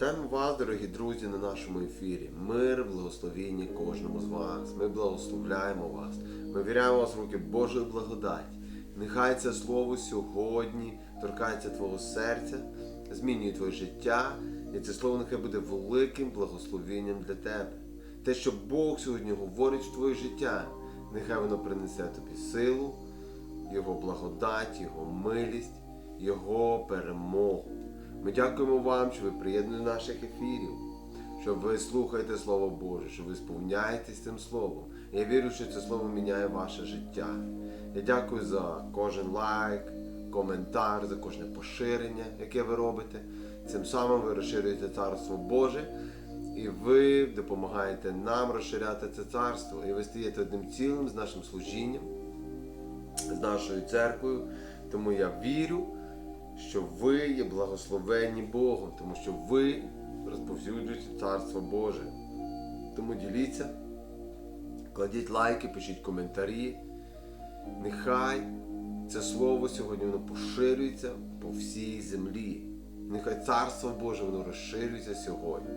Вітаємо вас, дорогі друзі, на нашому ефірі. Мир, благословіння кожному з вас. Ми благословляємо вас. Ми віряємо вас в руки Божої благодаті. Нехай це слово сьогодні торкається твого серця, змінює твоє життя, і це слово нехай буде великим благословенням для тебе. Те, що Бог сьогодні говорить в твоє життя, нехай воно принесе тобі силу, Його благодать, Його милість, Його перемогу. Ми дякуємо вам, що ви приєднані до наших ефірів, що ви слухаєте Слово Боже, що ви сповняєтесь цим Словом. Я вірю, що це слово міняє ваше життя. Я дякую за кожен лайк, коментар, за кожне поширення, яке ви робите. Цим самим ви розширюєте Царство Боже, і ви допомагаєте нам розширяти це царство. І ви стаєте одним цілим з нашим служінням, з нашою церквою. Тому я вірю, що ви є благословенні Богом, тому що ви розповсюджуєте Царство Боже. Тому діліться, кладіть лайки, пишіть коментарі. Нехай це слово сьогодні воно поширюється по всій землі. Нехай Царство Боже воно розширюється сьогодні.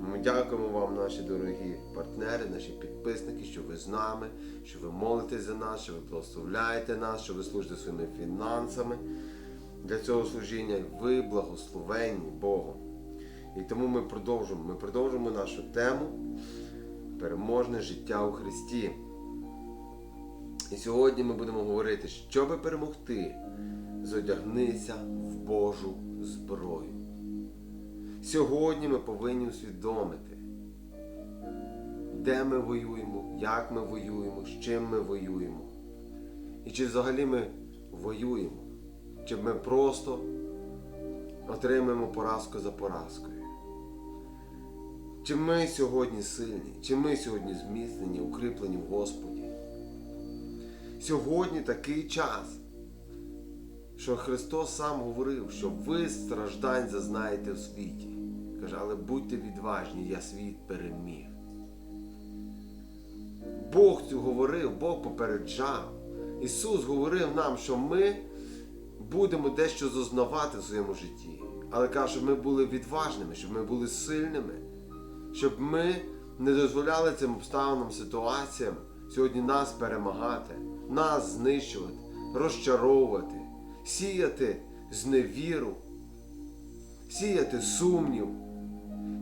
Ми дякуємо вам, наші дорогі партнери, наші підписники, що ви з нами, що ви молитесь за нас, що ви благословляєте нас, що ви служите своїми фінансами для цього служіння. Ви благословенні Богом. І тому ми продовжуємо. Ми продовжуємо нашу тему переможне життя у Христі. І сьогодні ми будемо говорити, щоби перемогти, зодягнися в Божу зброю. Сьогодні ми повинні усвідомити, де ми воюємо, як ми воюємо, з чим ми воюємо. І чи взагалі ми воюємо, чи ми просто отримаємо поразку за поразкою. Чи ми сьогодні сильні, чи ми сьогодні зміцнені, укріплені в Господі. Сьогодні такий час, що Христос сам говорив, що ви страждань зазнаєте в світі. Каже, але будьте відважні, я світ переміг. Бог цю говорив, Бог попереджав. Ісус говорив нам, що ми будемо дещо зазнавати в своєму житті. Але каже, щоб ми були відважними, щоб ми були сильними, щоб ми не дозволяли цим обставинам, ситуаціям сьогодні нас перемагати, нас знищувати, розчаровувати, сіяти зневіру, сіяти сумнів,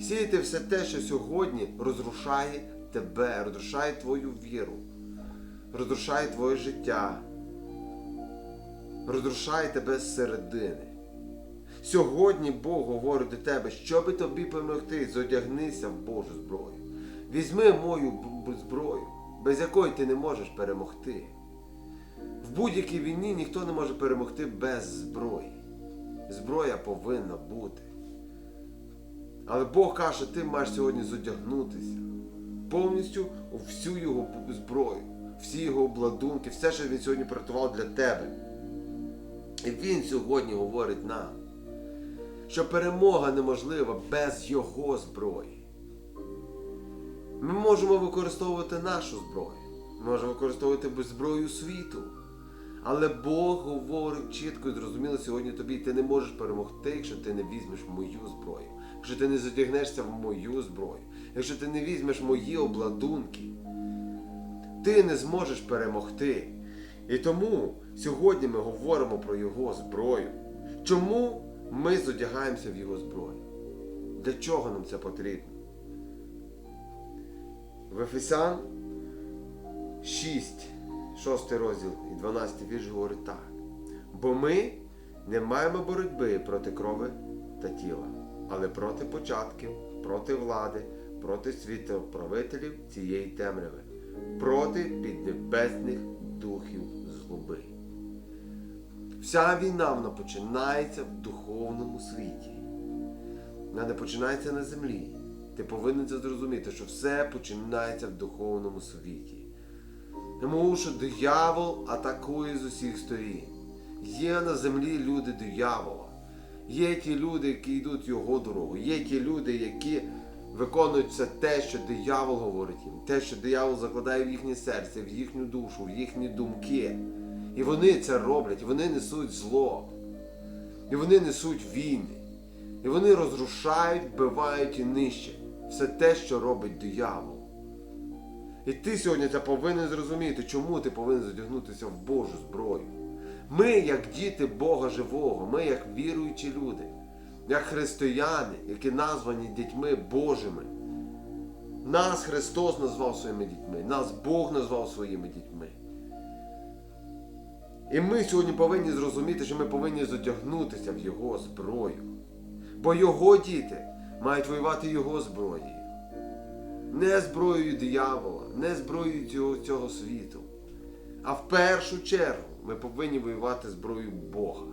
сіяти все те, що сьогодні розрушає тебе, розрушає твою віру, розрушає твоє життя, розрушає тебе зсередини. Сьогодні Бог говорить до тебе, щоби тобі перемогти, зодягнися в Божу зброю. Візьми мою зброю, без якої ти не можеш перемогти. В будь-якій війні ніхто не може перемогти без зброї. Зброя повинна бути. Але Бог каже, ти маєш сьогодні зодягнутися повністю у всю його зброю, всі його обладунки, все, що він сьогодні приготував для тебе. І він сьогодні говорить нам, що перемога неможлива без його зброї. Ми можемо використовувати нашу зброю, ми можемо використовувати зброю світу. Але Бог говорить чітко і зрозуміло сьогодні тобі, ти не можеш перемогти, якщо ти не візьмеш мою зброю, якщо ти не задягнешся в мою зброю, якщо ти не візьмеш мої обладунки, ти не зможеш перемогти. І тому сьогодні ми говоримо про його зброю. Чому ми зодягаємося в його зброю? Для чого нам це потрібно? В Ефесян 6, 6 розділ і 12 вірш говорить так. Бо ми не маємо боротьби проти крови та тіла, але проти початків, проти влади, проти світоправителів цієї темряви, проти піднебесних духів злоби. Вся війна вона починається в духовному світі. Вона не починається на землі. Ти повинен це зрозуміти, що все починається в духовному світі. Тому що диявол атакує з усіх сторін. Є на землі люди диявола. Є ті люди, які йдуть його дорогою. Є ті люди, які виконують все те, що диявол говорить їм, те, що диявол закладає в їхнє серце, в їхню душу, в їхні думки. І вони це роблять, і вони несуть зло. І вони несуть війни. І вони розрушають, вбивають і нищать все те, що робить диявол. І ти сьогодні це повинен зрозуміти, чому ти повинен задягнутися в Божу зброю. Ми, як діти Бога живого, ми як віруючі люди, як християни, які названі дітьми Божими. Нас Христос назвав своїми дітьми, нас Бог назвав своїми дітьми. І ми сьогодні повинні зрозуміти, що ми повинні задягнутися в Його зброю. Бо Його діти мають воювати Його зброєю. Не зброєю диявола, не зброєю цього, цього світу. А в першу чергу ми повинні воювати зброєю Бога.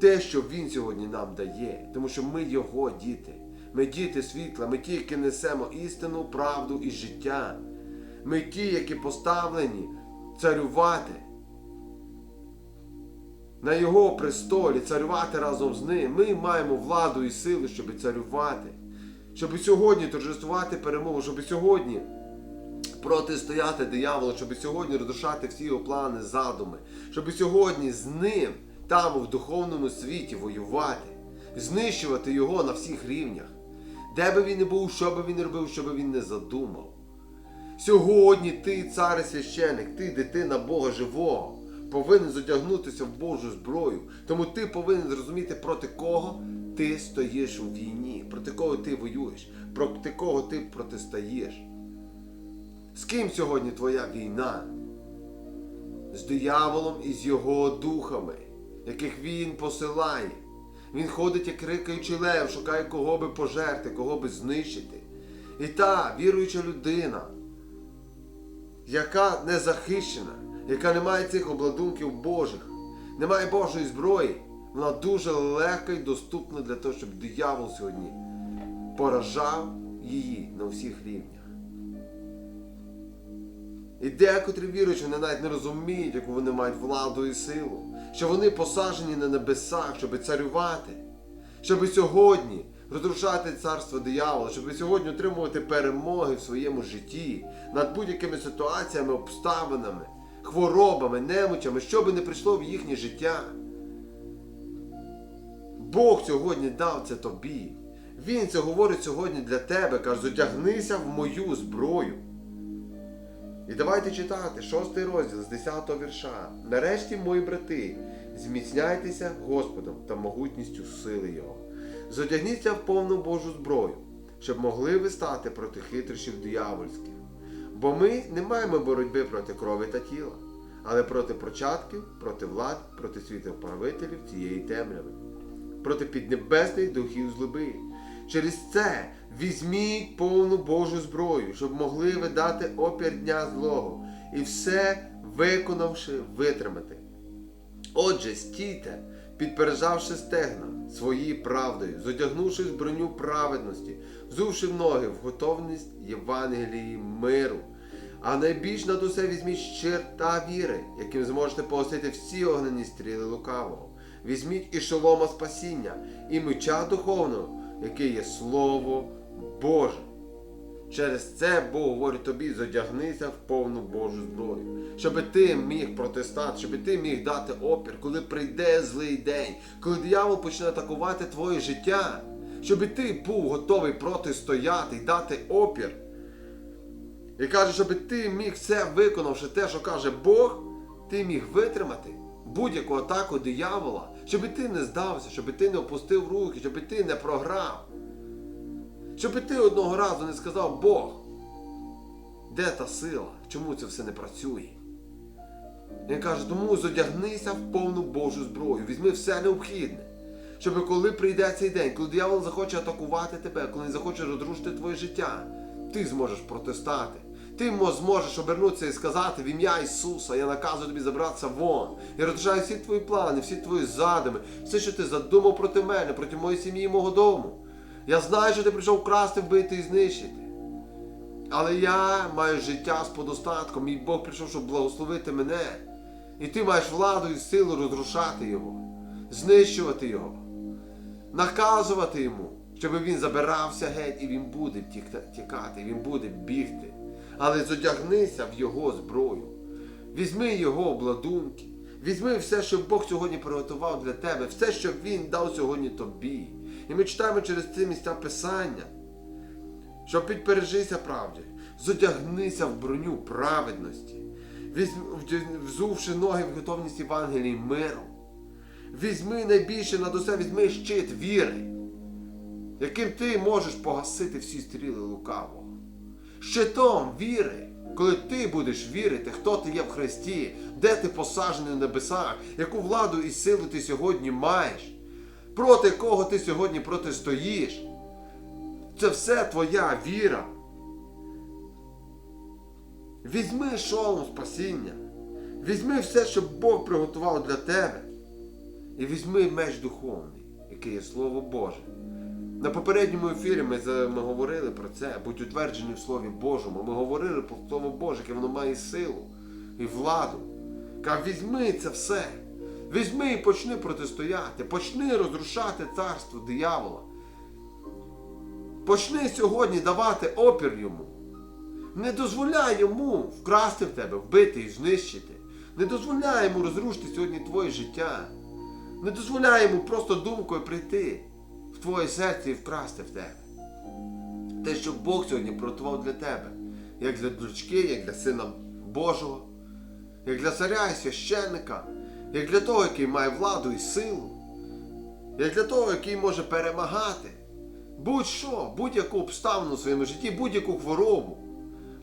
Те, що Він сьогодні нам дає, тому що ми Його діти. Ми діти світла, ми ті, які несемо істину, правду і життя. Ми ті, які поставлені царювати на Його престолі, царювати разом з ним. Ми маємо владу і силу, щоб царювати, щоб сьогодні торжествувати перемогу, щоб сьогодні протистояти дияволу, щоб сьогодні розрушати всі його плани, задуми, щоб сьогодні з ним там в духовному світі воювати, знищувати його на всіх рівнях. Де би він не був, що би він робив, що би він не задумав. Сьогодні ти, цар і священик, ти, дитина Бога живого, повинен задягнутися в Божу зброю. Тому ти повинен зрозуміти, проти кого ти стоїш у війні, проти кого ти воюєш, проти кого ти протистоїш. З ким сьогодні твоя війна? З дияволом і з його духами, яких він посилає. Він ходить, як рикаючий лев, шукає кого би пожерти, кого би знищити. І та віруюча людина, яка не захищена, яка не має цих обладунків Божих, не має Божої зброї, вона дуже легка і доступна для того, щоб диявол сьогодні поражав її на всіх рівнях. І декотрі віруючі, вони навіть не розуміють, яку вони мають владу і силу, що вони посаджені на небесах, щоб царювати, щоб сьогодні розрушати царство диявола, щоб сьогодні отримувати перемоги в своєму житті над будь-якими ситуаціями, обставинами, хворобами, немочами, що би не прийшло в їхнє життя. Бог сьогодні дав це тобі. Він це говорить сьогодні для тебе, каже, затягнися в мою зброю. І давайте читати шостий розділ з 10 вірша. Нарешті, мої брати, зміцняйтеся Господом та могутністю сили Його. Зодягніться в повну Божу зброю, щоб могли ви стати проти хитрощів диявольських. Бо ми не маємо боротьби проти крові та тіла, але проти прочатків, проти влад, проти світоправителів цієї темряви, проти піднебесних духів злоби. Через це візьміть повну Божу зброю, щоб могли ви дати опір дня злого і все виконавши витримати. Отже, стійте, підпережавши стегна свої правдою, зодягнувши броню праведності, взувши ноги в готовність Євангелії миру. А найбільш над усе візьміть щир та віри, яким зможете погасити всі огнені стріли лукавого. Візьміть і шолома спасіння, і меча духовного, який є Слово Боже. Через це Бог говорить тобі, задягнися в повну Божу зброю, щоб ти міг протестати, щоб ти міг дати опір, коли прийде злий день, коли диявол почне атакувати твоє життя, щоб ти був готовий протистояти і дати опір. І каже, щоб ти міг все виконавши те, що каже Бог, ти міг витримати будь-яку атаку диявола, щоб ти не здався, щоб ти не опустив руки, щоб ти не програв. Щоб ти одного разу не сказав Бог, де та сила? Чому це все не працює? Він каже, тому зодягнися в повну Божу зброю, візьми все необхідне. Щоб коли прийде цей день, коли диявол захоче атакувати тебе, коли він захоче розрушити твоє життя, ти зможеш протестати. Ти зможеш обернутися і сказати в ім'я Ісуса, я наказую тобі забратися вон. Я розрушаю всі твої плани, всі твої задуми, все, що ти задумав проти мене, проти моєї сім'ї і мого дому. Я знаю, що ти прийшов красти, вбити і знищити. Але я маю життя з подостатком, мій Бог прийшов, щоб благословити мене. І ти маєш владу і силу розрушати його, знищувати його, наказувати йому, щоб він забирався геть і він буде тікати, він буде бігти. Але зодягнися в його зброю. Візьми його обладунки, візьми все, що Бог сьогодні приготував для тебе, все, що Він дав сьогодні тобі. І ми читаємо через ці місця Писання, що підпережися правді, зодягнися в броню праведності, взувши ноги в готовність Євангелії миру. Візьми найбільше над усе, візьми щит віри, яким ти можеш погасити всі стріли лукавого. Щитом віри, коли ти будеш вірити, хто ти є в Христі, де ти посаджений в небесах, яку владу і силу ти сьогодні маєш, проти кого ти сьогодні протистоїш. Це все твоя віра. Візьми шолом спасіння. Візьми все, що Бог приготував для тебе. І візьми меч духовний, який є Слово Боже. На попередньому ефірі ми, ми говорили про це, будь утверджені в Слові Божому. Ми говорили про Слово Боже, яке воно має силу і владу. Каже, візьми це все. Візьми і почни протистояти, почни розрушати царство диявола. Почни сьогодні давати опір йому. Не дозволяй йому вкрасти в тебе, вбити і знищити. Не дозволяй йому розрушити сьогодні твоє життя. Не дозволяй йому просто думкою прийти твоє серце і вкрасти в тебе. Те, що Бог сьогодні приготував для тебе, як для дочки, як для сина Божого, як для царя і священника, як для того, який має владу і силу, як для того, який може перемагати. Будь-що, будь-яку обставину в своєму житті, будь-яку хворобу,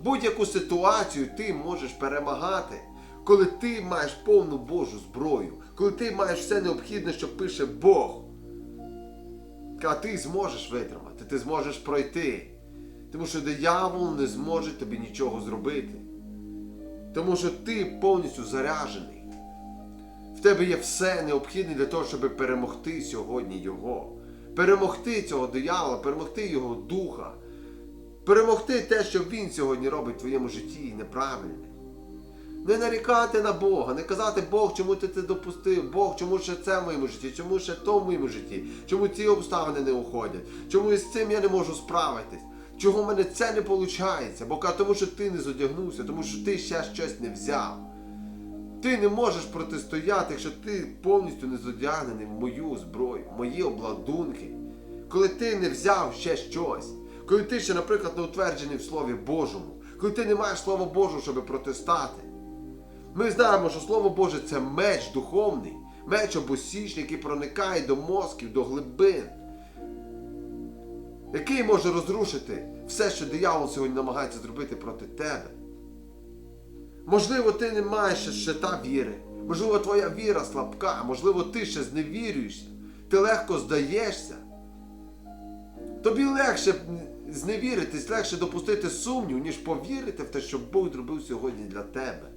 будь-яку ситуацію ти можеш перемагати, коли ти маєш повну Божу зброю, коли ти маєш все необхідне, що пише Бог. А ти зможеш витримати, ти зможеш пройти. Тому що диявол не зможе тобі нічого зробити. Тому що ти повністю заряжений. В тебе є все необхідне для того, щоб перемогти сьогодні його. Перемогти цього диявола, перемогти його духа. Перемогти те, що він сьогодні робить в твоєму житті неправильне. Не нарікати на Бога, не казати Бог, чому ти це допустив, Бог, чому ще це в моєму житті, чому ще то в моєму житті, чому ці обставини не уходять, чому із цим я не можу справитись, чого в мене це не виходить, Бо тому що ти не зодягнувся, тому що ти ще щось не взяв. Ти не можеш протистояти, якщо ти повністю не зодягнений в мою зброю, мої обладунки. Коли ти не взяв ще щось, коли ти ще, наприклад, не утверджений в Слові Божому, коли ти не маєш Слова Божого, щоб протистати. Ми знаємо, що Слово Боже це меч духовний, меч обосічний, який проникає до мозків, до глибин, який може розрушити все, що диявол сьогодні намагається зробити проти тебе. Можливо, ти не маєш ще щита віри. Можливо, твоя віра слабка, можливо, ти ще зневірюєшся, ти легко здаєшся. Тобі легше зневіритись, легше допустити сумнів, ніж повірити в те, що Бог зробив сьогодні для тебе,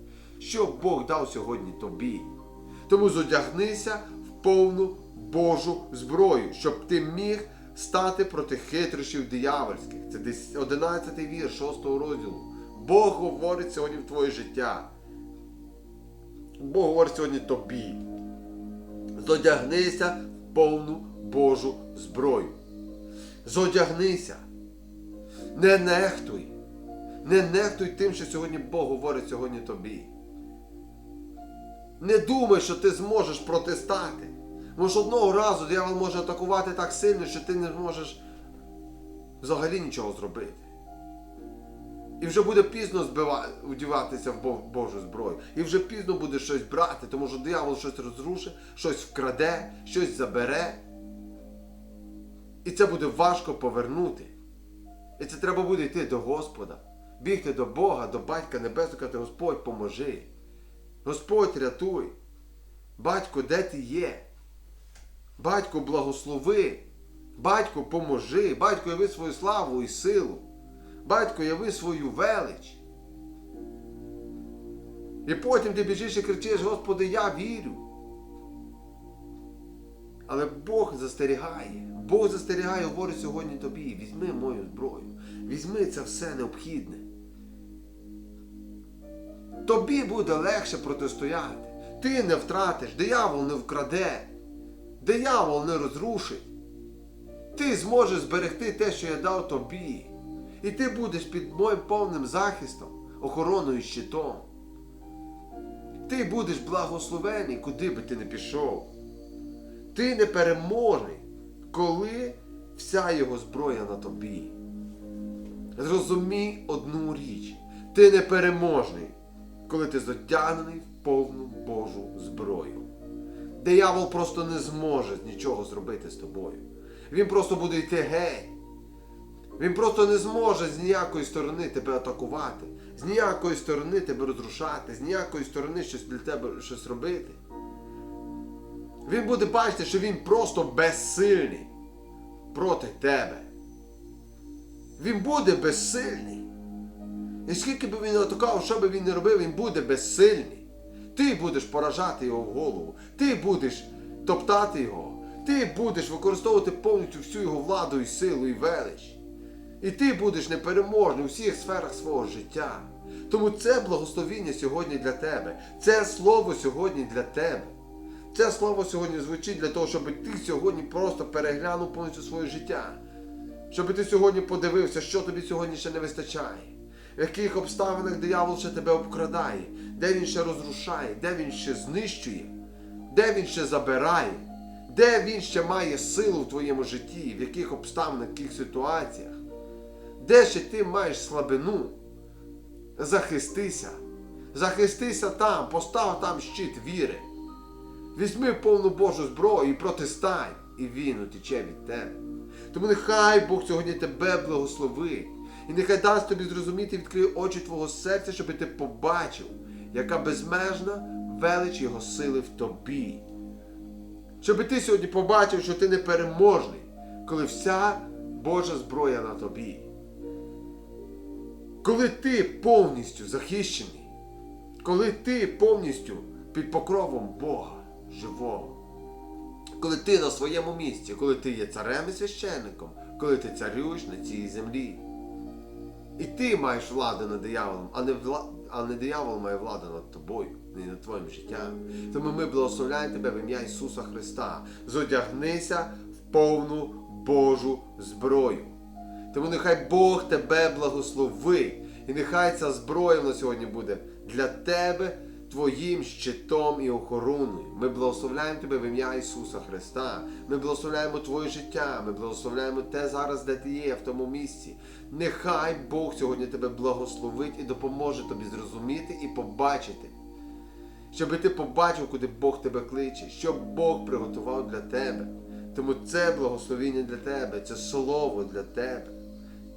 що Бог дав сьогодні тобі. Тому зодягнися в повну Божу зброю, щоб ти міг стати проти хитрощів диявольських. Це десь 11 вір 6 розділу. Бог говорить сьогодні в твоє життя. Бог говорить сьогодні тобі. Зодягнися в повну Божу зброю. Зодягнися. Не нехтуй. Не нехтуй тим, що сьогодні Бог говорить сьогодні тобі. Не думай, що ти зможеш протистати. Що одного разу диявол може атакувати так сильно, що ти не зможеш взагалі нічого зробити. І вже буде пізно вдіватися в Божу зброю. І вже пізно буде щось брати, тому що диявол щось розрушить, щось вкраде, щось забере. І це буде важко повернути. І це треба буде йти до Господа, бігти до Бога, до Батька Небесного, казати, Господь, поможи. Господь рятуй. Батько, де ти є? Батько, благослови. Батько, поможи. Батько, яви свою славу і силу. Батько, яви свою велич. І потім ти біжиш і кричиш, Господи, я вірю. Але Бог застерігає. Бог застерігає, говорить сьогодні тобі, візьми мою зброю, візьми це все необхідне. Тобі буде легше протистояти. Ти не втратиш, диявол не вкраде, диявол не розрушить. Ти зможеш зберегти те, що я дав тобі. І ти будеш під моїм повним захистом, охороною щитом. Ти будеш благословений, куди би ти не пішов. Ти непереможний, коли вся його зброя на тобі. Зрозумій одну річ: ти непереможний, коли ти затягнений в повну Божу зброю. Диявол просто не зможе нічого зробити з тобою. Він просто буде йти геть. Він просто не зможе з ніякої сторони тебе атакувати, з ніякої сторони тебе розрушати, з ніякої сторони щось для тебе щось робити. Він буде бачити, що він просто безсильний проти тебе. Він буде безсильний. І скільки би він не атакував, що би він не робив, він буде безсильний. Ти будеш поражати його в голову, ти будеш топтати його, ти будеш використовувати повністю всю його владу і силу і велич. І ти будеш непереможний у всіх сферах свого життя. Тому це благословіння сьогодні для тебе. Це слово сьогодні для тебе. Це слово сьогодні звучить для того, щоб ти сьогодні просто переглянув повністю своє життя. Щоб ти сьогодні подивився, що тобі сьогодні ще не вистачає, в яких обставинах диявол ще тебе обкрадає, де він ще розрушає, де він ще знищує, де він ще забирає, де він ще має силу в твоєму житті, в яких обставинах, в яких ситуаціях, де ще ти маєш слабину. Захистися. Захистися там, постав там щит віри. Візьми повну Божу зброю і протистань, і він утече від тебе. Тому нехай Бог сьогодні тебе благословить. І нехай дасть тобі зрозуміти, відкриє очі твого серця, щоб ти побачив, яка безмежна велич Його сили в тобі. Щоб ти сьогодні побачив, що ти непереможний, коли вся Божа зброя на тобі. Коли ти повністю захищений, коли ти повністю під покровом Бога живого, коли ти на своєму місці, коли ти є царем і священником, коли ти царюєш на цій землі. І ти маєш владу над дияволом, а не, вла... а не диявол має владу над тобою, не над твоїм життям. Тому ми благословляємо тебе в ім'я Ісуса Христа. Зодягнися в повну Божу зброю. Тому нехай Бог тебе благословить. І нехай ця зброя на сьогодні буде для тебе твоїм щитом і охороною. Ми благословляємо тебе в ім'я Ісуса Христа. Ми благословляємо твоє життя. Ми благословляємо те зараз, де ти є, в тому місці. Нехай Бог сьогодні тебе благословить і допоможе тобі зрозуміти і побачити. Щоб ти побачив, куди Бог тебе кличе, що Бог приготував для тебе. Тому це благословіння для тебе, це слово для тебе.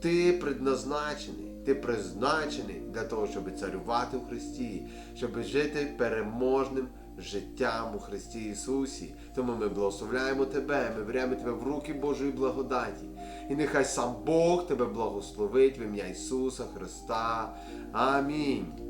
Ти предназначений, ти призначений для того, щоб царювати в Христі, щоб жити переможним життям у Христі Ісусі. Тому ми благословляємо Тебе, ми беремо Тебе в руки Божої благодаті. І нехай сам Бог тебе благословить в ім'я Ісуса Христа. Амінь.